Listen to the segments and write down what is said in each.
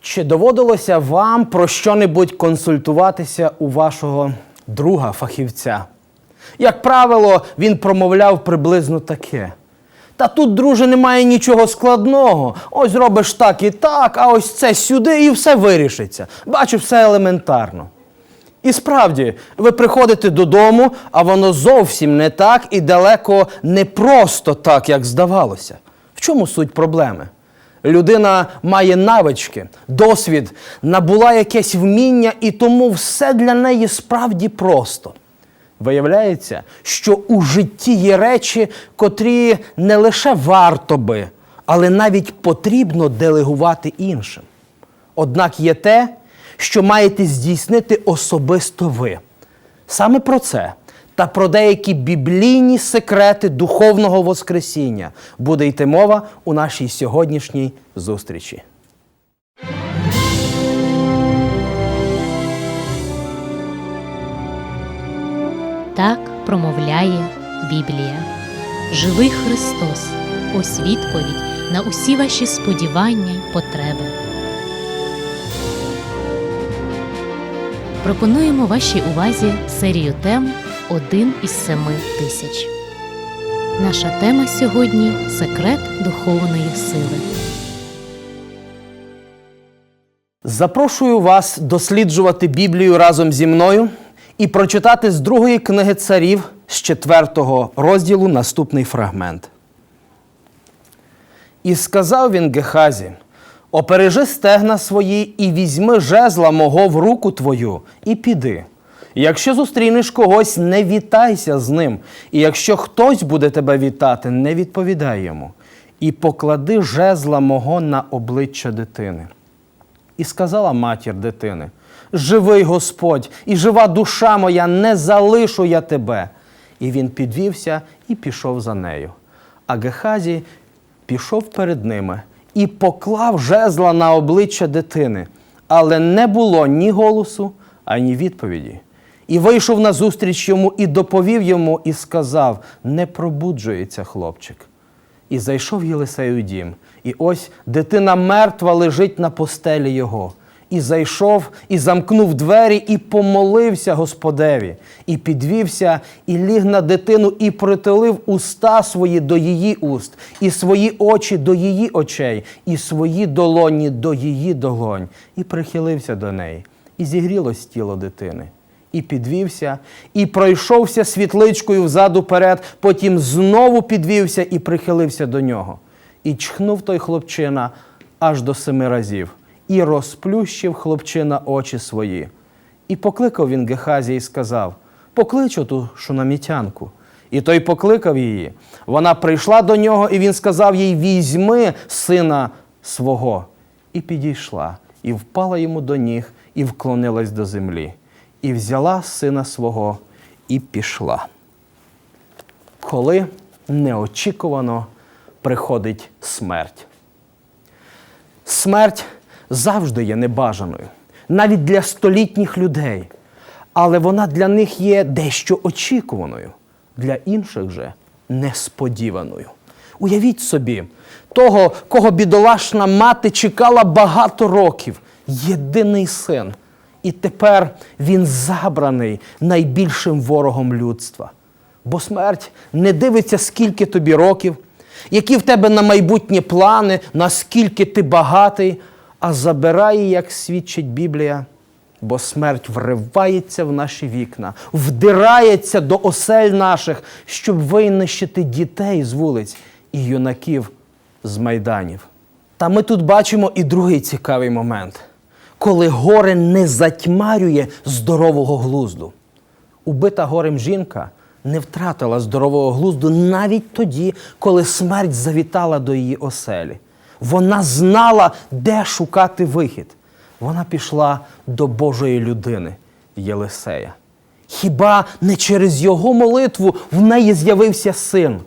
Чи доводилося вам про що-небудь консультуватися у вашого друга фахівця? Як правило, він промовляв приблизно таке. Та тут, друже, немає нічого складного. Ось робиш так і так, а ось це сюди, і все вирішиться. Бачу, все елементарно. І справді, ви приходите додому, а воно зовсім не так і далеко не просто так, як здавалося. В чому суть проблеми? Людина має навички, досвід, набула якесь вміння, і тому все для неї справді просто. Виявляється, що у житті є речі, котрі не лише варто би, але навіть потрібно делегувати іншим. Однак є те, що маєте здійснити особисто ви. Саме про це та про деякі біблійні секрети духовного Воскресіння буде йти мова у нашій сьогоднішній зустрічі. Так промовляє Біблія. Живий Христос, ось відповідь на усі ваші сподівання й потреби. Пропонуємо вашій увазі серію тем Один із семи тисяч. Наша тема сьогодні секрет духовної сили. Запрошую вас досліджувати Біблію разом зі мною і прочитати з другої книги царів з четвертого розділу наступний фрагмент. І сказав він Гехазі: Опережи стегна свої і візьми жезла мого в руку твою, і піди. Якщо зустрінеш когось, не вітайся з ним, і якщо хтось буде тебе вітати, не відповідай йому. І поклади жезла мого на обличчя дитини. І сказала матір дитини: Живий Господь, і жива душа моя, не залишу я тебе. І він підвівся і пішов за нею. А Гехазі пішов перед ними і поклав жезла на обличчя дитини, але не було ні голосу, ані відповіді. І вийшов назустріч йому і доповів йому, і сказав: Не пробуджується хлопчик. І зайшов Єлисей у дім, і ось дитина мертва лежить на постелі його. І зайшов, і замкнув двері, і помолився Господеві, і підвівся, і ліг на дитину, і притулив уста свої до її уст, і свої очі до її очей, і свої долоні до її долонь, і прихилився до неї, і зігрілось тіло дитини і підвівся, і пройшовся світличкою взаду перед, потім знову підвівся і прихилився до нього. І чхнув той хлопчина аж до семи разів, і розплющив хлопчина очі свої. І покликав він Гехазі і сказав: Поклич оту шунамітянку. І той покликав її. Вона прийшла до нього, і він сказав їй: Візьми сина свого. І підійшла, і впала йому до ніг, і вклонилась до землі і взяла сина свого і пішла. Коли неочікувано приходить смерть. Смерть завжди є небажаною, навіть для столітніх людей. Але вона для них є дещо очікуваною, для інших же несподіваною. Уявіть собі, того, кого бідолашна мати чекала багато років, єдиний син. І тепер він забраний найбільшим ворогом людства. Бо смерть не дивиться, скільки тобі років, які в тебе на майбутнє плани, наскільки ти багатий, а забирає, як свідчить Біблія. Бо смерть вривається в наші вікна, вдирається до осель наших, щоб винищити дітей з вулиць і юнаків з майданів. Та ми тут бачимо і другий цікавий момент коли горе не затьмарює здорового глузду. Убита горем жінка не втратила здорового глузду навіть тоді, коли смерть завітала до її оселі. Вона знала, де шукати вихід. Вона пішла до Божої людини Єлисея. Хіба не через його молитву в неї з'явився син?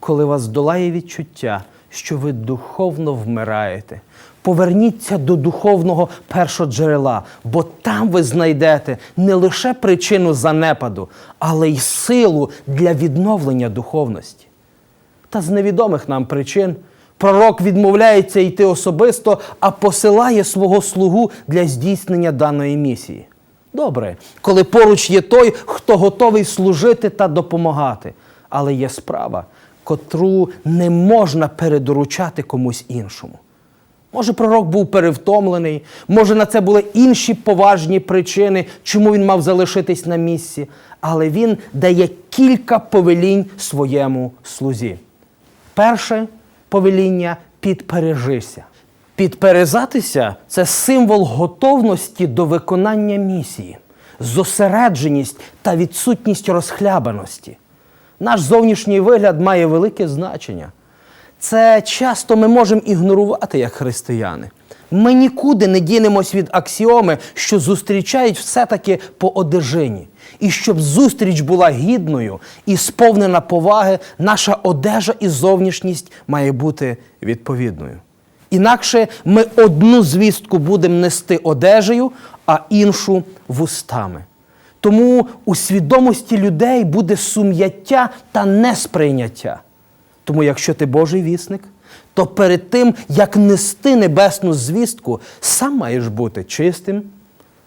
Коли вас долає відчуття, що ви духовно вмираєте, поверніться до духовного першоджерела, бо там ви знайдете не лише причину занепаду, але й силу для відновлення духовності. Та з невідомих нам причин Пророк відмовляється йти особисто, а посилає свого слугу для здійснення даної місії. Добре, коли поруч є той, хто готовий служити та допомагати. Але є справа, котру не можна передоручати комусь іншому. Може, пророк був перевтомлений, може, на це були інші поважні причини, чому він мав залишитись на місці. Але він дає кілька повелінь своєму слузі. Перше повеління підпережися. Підперезатися це символ готовності до виконання місії, зосередженість та відсутність розхлябаності. Наш зовнішній вигляд має велике значення. Це часто ми можемо ігнорувати як християни. Ми нікуди не дінемось від аксіоми, що зустрічають все-таки по одежині. І щоб зустріч була гідною і сповнена поваги, наша одежа і зовнішність має бути відповідною. Інакше ми одну звістку будемо нести одежею, а іншу вустами. Тому у свідомості людей буде сум'яття та несприйняття. Тому, якщо ти Божий вісник, то перед тим, як нести небесну звістку, сам маєш бути чистим,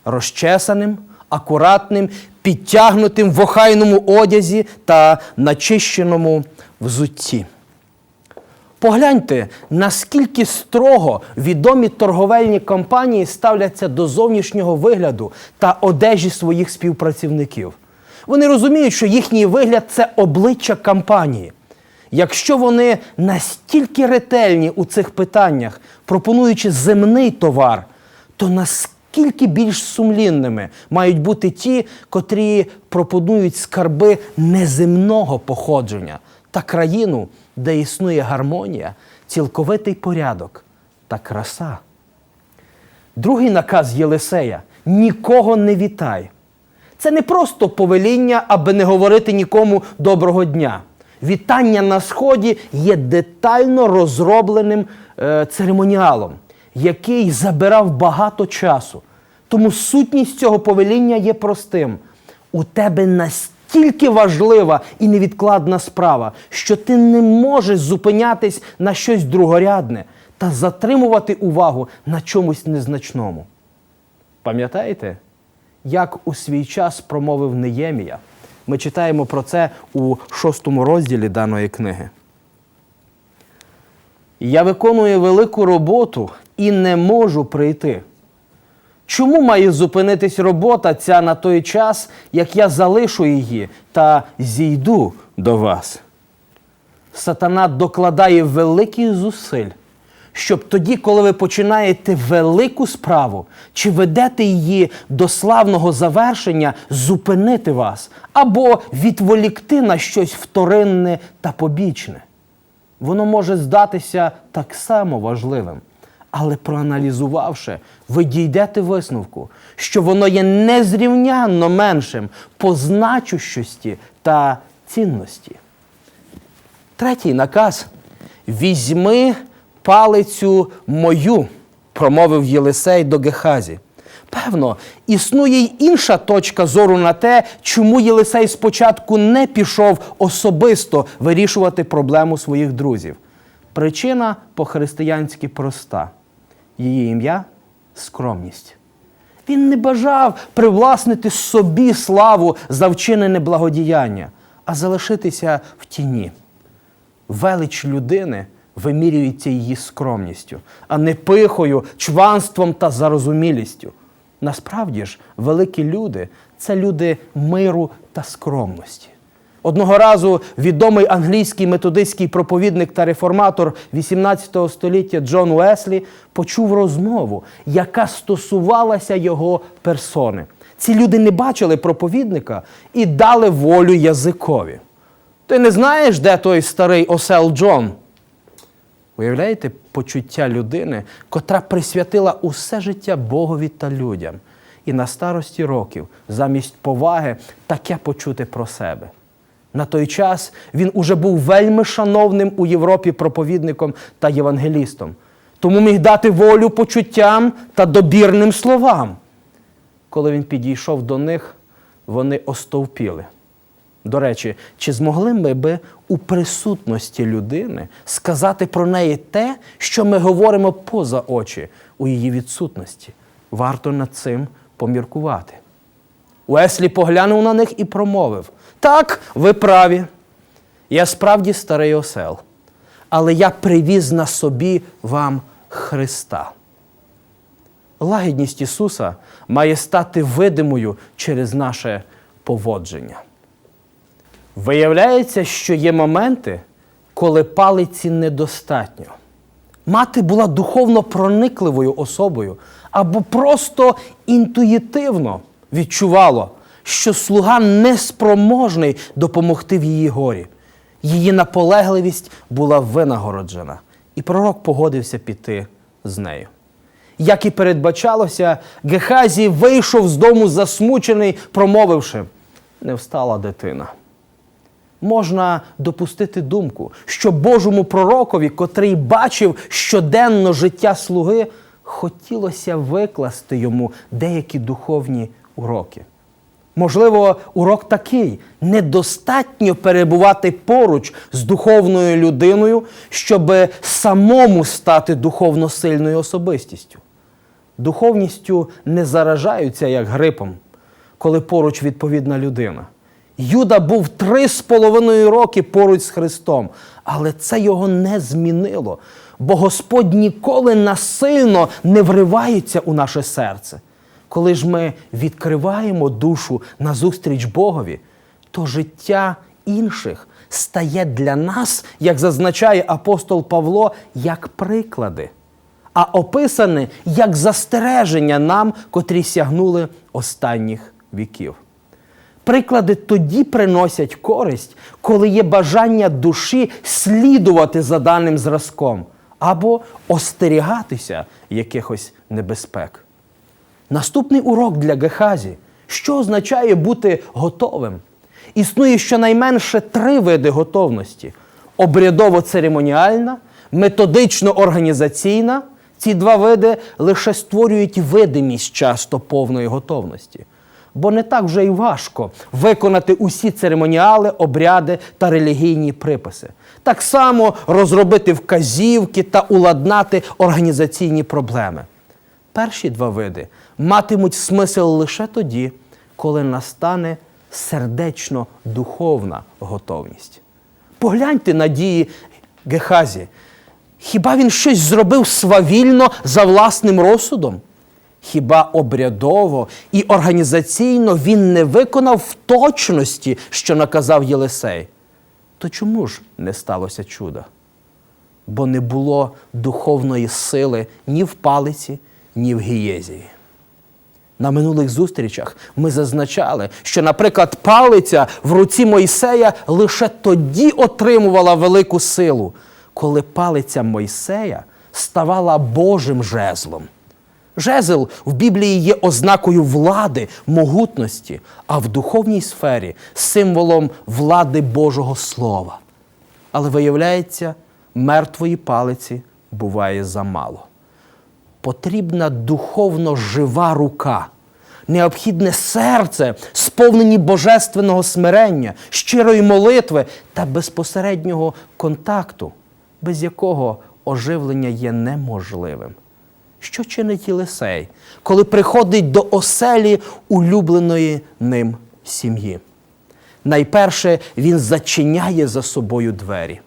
розчесаним, акуратним, підтягнутим в охайному одязі та начищеному взутті. Погляньте, наскільки строго відомі торговельні компанії ставляться до зовнішнього вигляду та одежі своїх співпрацівників. Вони розуміють, що їхній вигляд це обличчя компанії. Якщо вони настільки ретельні у цих питаннях, пропонуючи земний товар, то наскільки більш сумлінними мають бути ті, котрі пропонують скарби неземного походження та країну, де існує гармонія, цілковитий порядок та краса. Другий наказ Єлисея нікого не вітай. Це не просто повеління, аби не говорити нікому доброго дня. Вітання на сході є детально розробленим е, церемоніалом, який забирав багато часу. Тому сутність цього повеління є простим. У тебе настільки важлива і невідкладна справа, що ти не можеш зупинятись на щось другорядне та затримувати увагу на чомусь незначному. Пам'ятаєте, як у свій час промовив Неємія? Ми читаємо про це у шостому розділі даної книги. Я виконую велику роботу і не можу прийти. Чому має зупинитись робота ця на той час, як я залишу її та зійду до вас? Сатана докладає великих зусиль, щоб тоді, коли ви починаєте велику справу чи ведете її до славного завершення, зупинити вас або відволікти на щось вторинне та побічне. Воно може здатися так само важливим. Але проаналізувавши, ви дійдете висновку, що воно є незрівнянно меншим по значущості та цінності. Третій наказ: візьми палицю мою, промовив Єлисей до Гехазі. Певно, існує й інша точка зору на те, чому Єлисей спочатку не пішов особисто вирішувати проблему своїх друзів. Причина по-християнськи проста. Її ім'я скромність. Він не бажав привласнити собі славу за вчинене благодіяння, а залишитися в тіні. Велич людини вимірюється її скромністю, а не пихою, чванством та зарозумілістю. Насправді ж, великі люди це люди миру та скромності. Одного разу відомий англійський методистський проповідник та реформатор 18 століття Джон Уеслі почув розмову, яка стосувалася його персони. Ці люди не бачили проповідника і дали волю язикові. Ти не знаєш, де той старий осел Джон? Уявляєте почуття людини, котра присвятила усе життя Богові та людям, і на старості років замість поваги таке почути про себе. На той час він уже був вельми шановним у Європі проповідником та євангелістом, тому міг дати волю почуттям та добірним словам. Коли він підійшов до них, вони остовпіли. До речі, чи змогли ми би у присутності людини сказати про неї те, що ми говоримо поза очі у її відсутності? Варто над цим поміркувати. Уеслі поглянув на них і промовив: Так, ви праві. Я справді старий осел, але я привіз на собі вам Христа. Лагідність Ісуса має стати видимою через наше поводження. Виявляється, що є моменти, коли палиці недостатньо. Мати була духовно проникливою особою або просто інтуїтивно відчувала, що слуга неспроможний допомогти в її горі. Її наполегливість була винагороджена, і пророк погодився піти з нею. Як і передбачалося, Гехазій вийшов з дому засмучений, промовивши: не встала дитина. Можна допустити думку, що Божому пророкові, котрий бачив щоденно життя слуги, хотілося викласти йому деякі духовні уроки. Можливо, урок такий: недостатньо перебувати поруч з духовною людиною, щоб самому стати духовно сильною особистістю. Духовністю не заражаються як грипом, коли поруч відповідна людина. Юда був три з половиною роки поруч з Христом, але це його не змінило, бо Господь ніколи насильно не вривається у наше серце. Коли ж ми відкриваємо душу назустріч Богові, то життя інших стає для нас, як зазначає апостол Павло, як приклади, а описане як застереження нам, котрі сягнули останніх віків. Приклади тоді приносять користь, коли є бажання душі слідувати за даним зразком або остерігатися якихось небезпек. Наступний урок для Гехазі. Що означає бути готовим? Існує щонайменше три види готовності: обрядово-церемоніальна, методично-організаційна. Ці два види лише створюють видимість часто повної готовності. Бо не так вже й важко виконати усі церемоніали, обряди та релігійні приписи. Так само розробити вказівки та уладнати організаційні проблеми. Перші два види матимуть смисл лише тоді, коли настане сердечно-духовна готовність. Погляньте на дії Гехазі. Хіба він щось зробив свавільно за власним розсудом? Хіба обрядово і організаційно він не виконав в точності, що наказав Єлисей? То чому ж не сталося чуда? Бо не було духовної сили ні в палиці, ні в гієзії. На минулих зустрічах ми зазначали, що, наприклад, палиця в руці Мойсея лише тоді отримувала велику силу, коли палиця Мойсея ставала Божим жезлом. Жезл в Біблії є ознакою влади, могутності, а в духовній сфері символом влади Божого Слова. Але виявляється, мертвої палиці буває замало. Потрібна духовно жива рука, необхідне серце, сповнені божественного смирення, щирої молитви та безпосереднього контакту, без якого оживлення є неможливим. Що чинить Єлисей, коли приходить до оселі улюбленої ним сім'ї? Найперше він зачиняє за собою двері.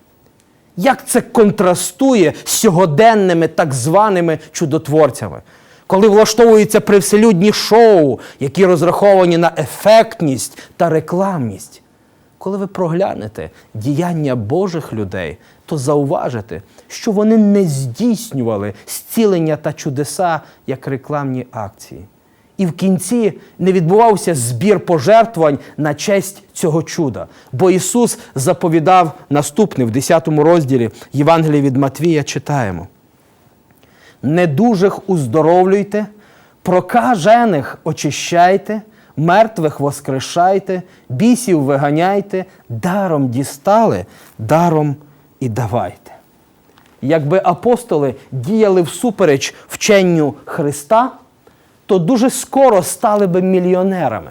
Як це контрастує з сьогоденними так званими чудотворцями, коли влаштовуються привселюдні шоу, які розраховані на ефектність та рекламність? Коли ви проглянете діяння Божих людей, то зауважите, що вони не здійснювали зцілення та чудеса як рекламні акції. І в кінці не відбувався збір пожертвувань на честь цього чуда. Бо Ісус заповідав наступне в 10 розділі Євангелія від Матвія читаємо. Недужих уздоровлюйте, прокажених очищайте, мертвих воскрешайте, бісів виганяйте, даром дістали, даром і давайте. Якби апостоли діяли всупереч вченню Христа, то дуже скоро стали би мільйонерами.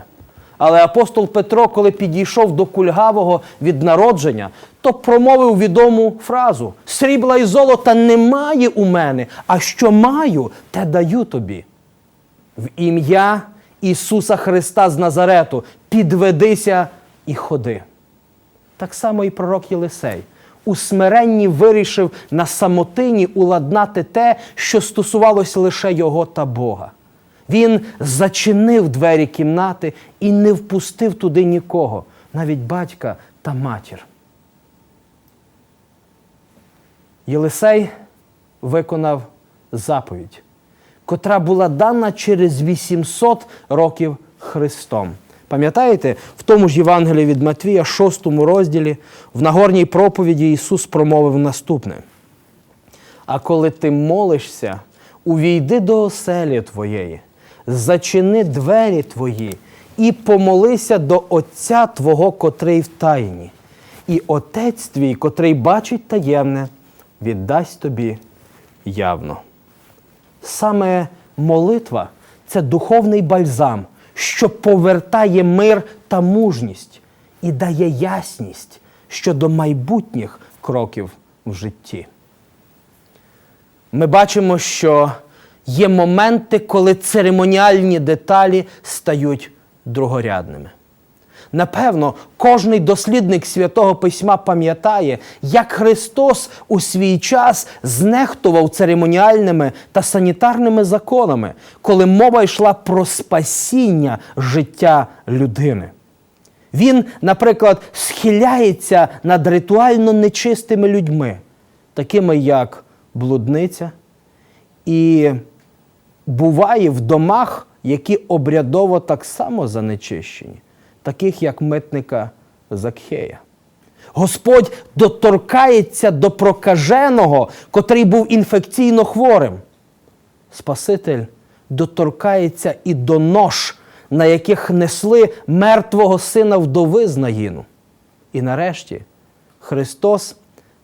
Але апостол Петро, коли підійшов до кульгавого від народження, то промовив відому фразу: Срібла і золота немає у мене, а що маю, те даю тобі. В ім'я Ісуса Христа з Назарету підведися і ходи. Так само і пророк Єлисей у смиренні вирішив на самотині уладнати те, що стосувалось лише його та Бога. Він зачинив двері кімнати і не впустив туди нікого, навіть батька та матір. Єлисей виконав заповідь, котра була дана через 800 років Христом. Пам'ятаєте, в тому ж Євангелії від Матвія, 6 розділі, в Нагорній проповіді Ісус промовив наступне. А коли ти молишся, увійди до оселі твоєї, зачини двері твої і помолися до Отця Твого, котрий в тайні. І Отець твій, котрий бачить таємне, віддасть тобі явно. Саме молитва це духовний бальзам, що повертає мир та мужність і дає ясність щодо майбутніх кроків в житті. Ми бачимо, що є моменти, коли церемоніальні деталі стають другорядними. Напевно, кожний дослідник святого письма пам'ятає, як Христос у свій час знехтував церемоніальними та санітарними законами, коли мова йшла про спасіння життя людини. Він, наприклад, схиляється над ритуально нечистими людьми, такими як блудниця, і буває в домах, які обрядово так само занечищені, таких як митника Закхея. Господь доторкається до прокаженого, котрий був інфекційно хворим. Спаситель доторкається і до нож, на яких несли мертвого сина вдови з. І нарешті Христос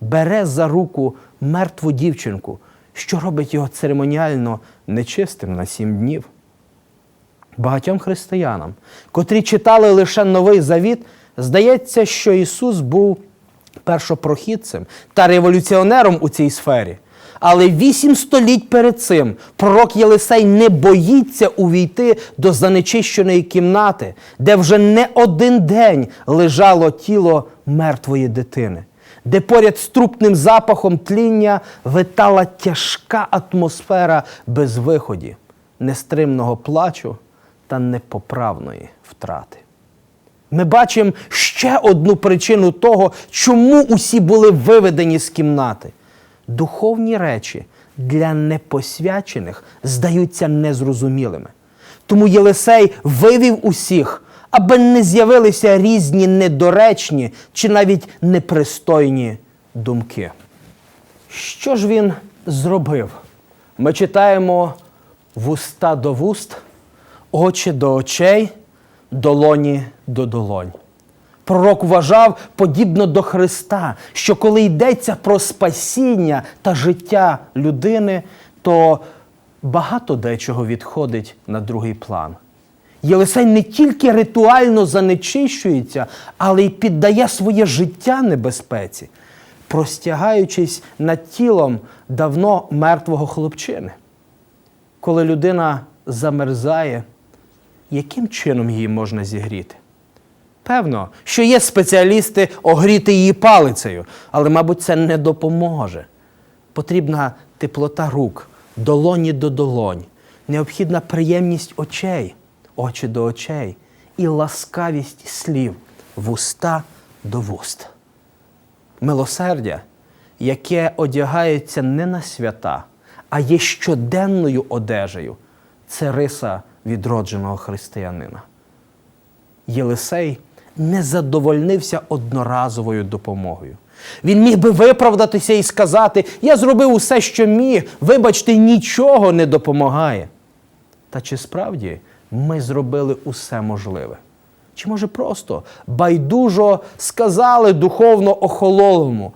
бере за руку мертву дівчинку, що робить його церемоніально нечистим на сім днів. Багатьом християнам, котрі читали лише Новий Завіт, здається, що Ісус був першопрохідцем та революціонером у цій сфері. Але вісім століть перед цим пророк Єлисей не боїться увійти до занечищеної кімнати, де вже не один день лежало тіло мертвої дитини, де поряд з трупним запахом тління витала тяжка атмосфера безвиході, нестримного плачу та непоправної втрати. Ми бачимо ще одну причину того, чому усі були виведені з кімнати. Духовні речі для непосвячених здаються незрозумілими. Тому Єлисей вивів усіх, аби не з'явилися різні недоречні чи навіть непристойні думки. Що ж він зробив? Ми читаємо вуста до вуст, очі до очей, долоні до долонь. Пророк вважав подібно до Христа, що коли йдеться про спасіння та життя людини, то багато дечого відходить на другий план. Єлисей не тільки ритуально занечищується, але й піддає своє життя небезпеці, простягаючись над тілом давно мертвого хлопчини. Коли людина замерзає, яким чином її можна зігріти? Певно, що є спеціалісти огріти її палицею, але, мабуть, це не допоможе. Потрібна теплота рук, долоні до долонь, необхідна приємність очей, очі до очей і ласкавість слів, вуста до вуст. Милосердя, яке одягається не на свята, а є щоденною одежею, це риса відродженого християнина. Єлисей не задовольнився одноразовою допомогою. Він міг би виправдатися і сказати: Я зробив усе, що міг, вибачте, нічого не допомагає. Та чи справді ми зробили усе можливе? Чи може просто байдужо сказали духовно охололому?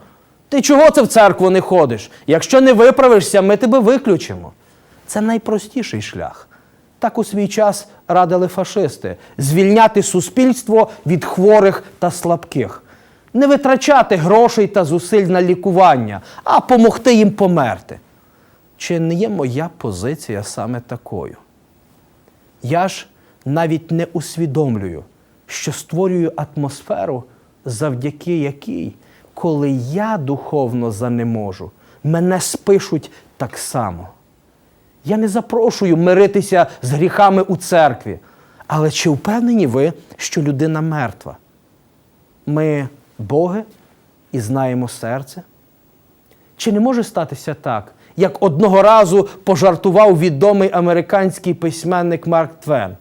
Ти чого це в церкву не ходиш? Якщо не виправишся, ми тебе виключимо. Це найпростіший шлях. Так у свій час радили фашисти звільняти суспільство від хворих та слабких, не витрачати грошей та зусиль на лікування, а помогти їм померти. Чи не є моя позиція саме такою? Я ж навіть не усвідомлюю, що створюю атмосферу, завдяки якій, коли я духовно занеможу, мене спишуть так само. Я не запрошую миритися з гріхами у церкві. Але чи впевнені ви, що людина мертва? Ми Боги і знаємо серце? Чи не може статися так, як одного разу пожартував відомий американський письменник Марк Твен?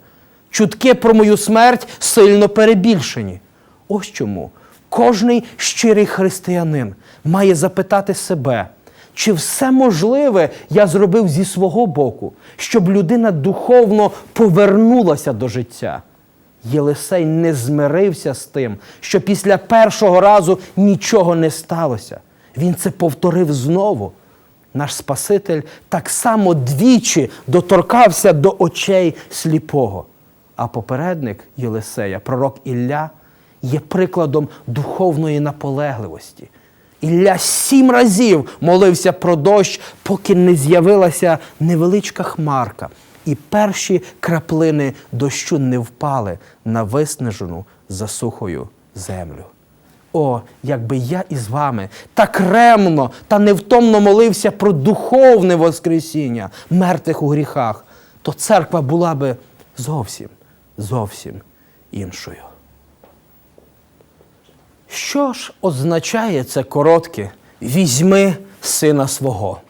Чутки про мою смерть сильно перебільшені. Ось чому кожний щирий християнин має запитати себе, чи все можливе я зробив зі свого боку, щоб людина духовно повернулася до життя. Єлисей не змирився з тим, що після першого разу нічого не сталося. Він це повторив знову. Наш Спаситель так само двічі доторкався до очей сліпого. А попередник Єлисея, пророк Ілля, є прикладом духовної наполегливості. Ілля сім разів молився про дощ, поки не з'явилася невеличка хмарка, і перші краплини дощу не впали на виснажену засухою землю. О, якби я із вами так ремно та невтомно молився про духовне Воскресіння мертвих у гріхах, то церква була би зовсім, зовсім іншою. Що ж означає це коротке візьми сина свого?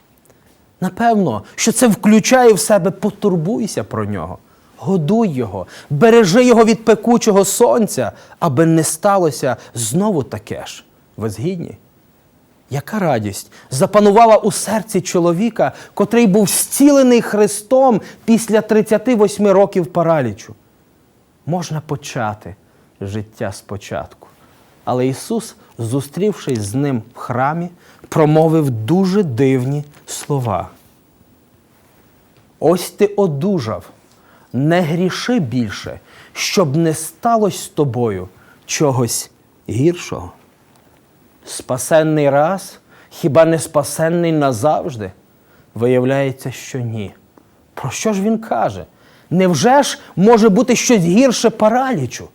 Напевно, що це включає в себе потурбуйся про нього, годуй його, бережи його від пекучого сонця, аби не сталося знову таке ж. Ви згідні? Яка радість запанувала у серці чоловіка, котрий був зцілений Христом після 38 років паралічу? Можна почати життя спочатку. Але Ісус, зустрівшись з ним в храмі, промовив дуже дивні слова. Ось ти одужав, не гріши більше, щоб не сталося з тобою чогось гіршого. Спасенний раз, хіба не спасенний назавжди? Виявляється, що ні. Про що ж він каже? Невже ж може бути щось гірше паралічу?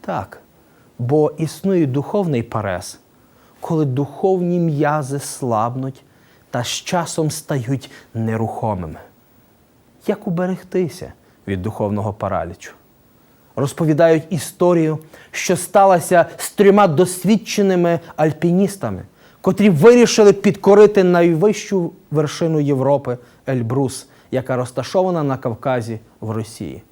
Так, бо існує духовний парез, коли духовні м'язи слабнуть та з часом стають нерухомими. Як уберегтися від духовного паралічу? Розповідають історію, що сталася з трьома досвідченими альпіністами, котрі вирішили підкорити найвищу вершину Європи Ельбрус, яка розташована на Кавказі в Росії.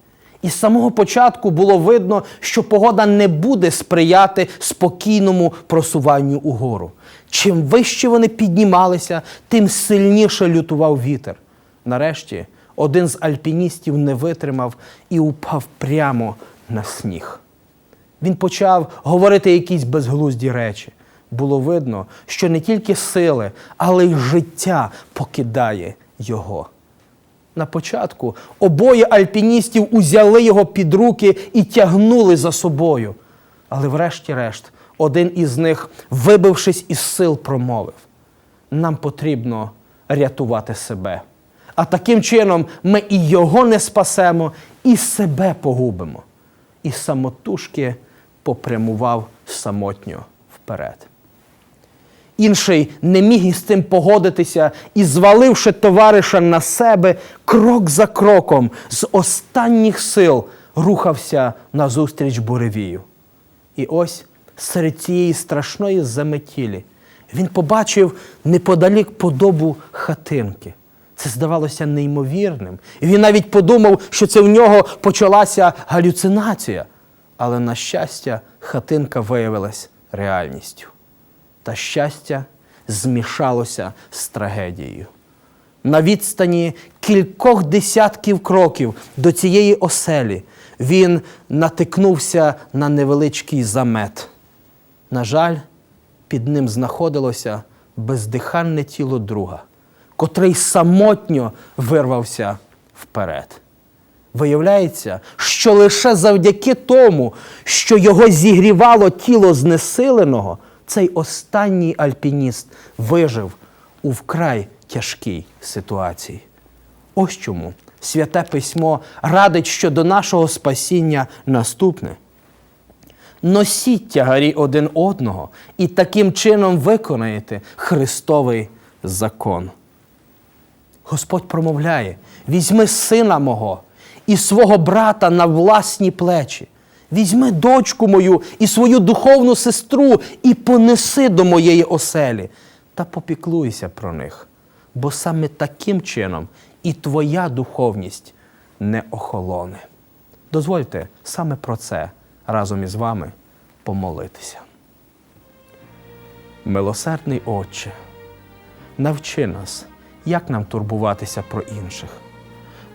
І з самого початку було видно, що погода не буде сприяти спокійному просуванню угору. Чим вище вони піднімалися, тим сильніше лютував вітер. Нарешті один з альпіністів не витримав і упав прямо на сніг. Він почав говорити якісь безглузді речі. Було видно, що не тільки сили, але й життя покидає його. На початку обоє альпіністів узяли його під руки і тягнули за собою. Але врешті-решт, один із них, вибившись із сил, промовив: нам потрібно рятувати себе. А таким чином ми і його не спасемо, і себе погубимо. І самотужки попрямував самотньо вперед. Інший не міг із цим погодитися і, зваливши товариша на себе, крок за кроком з останніх сил рухався назустріч буревію. І ось серед цієї страшної заметілі він побачив неподалік подобу хатинки. Це здавалося неймовірним. І він навіть подумав, що це в нього почалася галюцинація. Але, на щастя, хатинка виявилась реальністю та щастя змішалося з трагедією. На відстані кількох десятків кроків до цієї оселі він натикнувся на невеличкий замет. На жаль, під ним знаходилося бездиханне тіло друга, котрий самотньо вирвався вперед. Виявляється, що лише завдяки тому, що його зігрівало тіло знесиленого, цей останній альпініст вижив у вкрай тяжкій ситуації. Ось чому святе письмо радить щодо нашого спасіння наступне. Носіть тягарі один одного і таким чином виконаєте Христовий закон. Господь промовляє: візьми сина мого і свого брата на власні плечі. Візьми дочку мою і свою духовну сестру і понеси до моєї оселі та попіклуйся про них, бо саме таким чином і твоя духовність не охолоне. Дозвольте саме про це разом із вами помолитися. Милосердний Отче, навчи нас, як нам турбуватися про інших,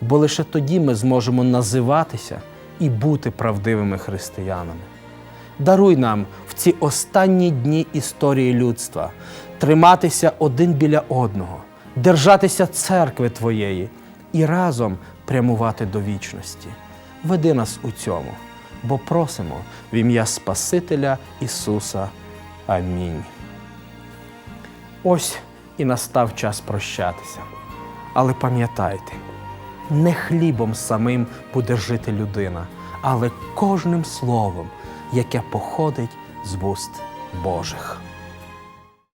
бо лише тоді ми зможемо називатися і бути правдивими християнами. Даруй нам в ці останні дні історії людства триматися один біля одного, держатися церкви Твоєї і разом прямувати до вічності. Веди нас у цьому, бо просимо в ім'я Спасителя Ісуса. Амінь. Ось і настав час прощатися. Але пам'ятайте, не хлібом самим буде жити людина, але кожним словом, яке походить з вуст Божих.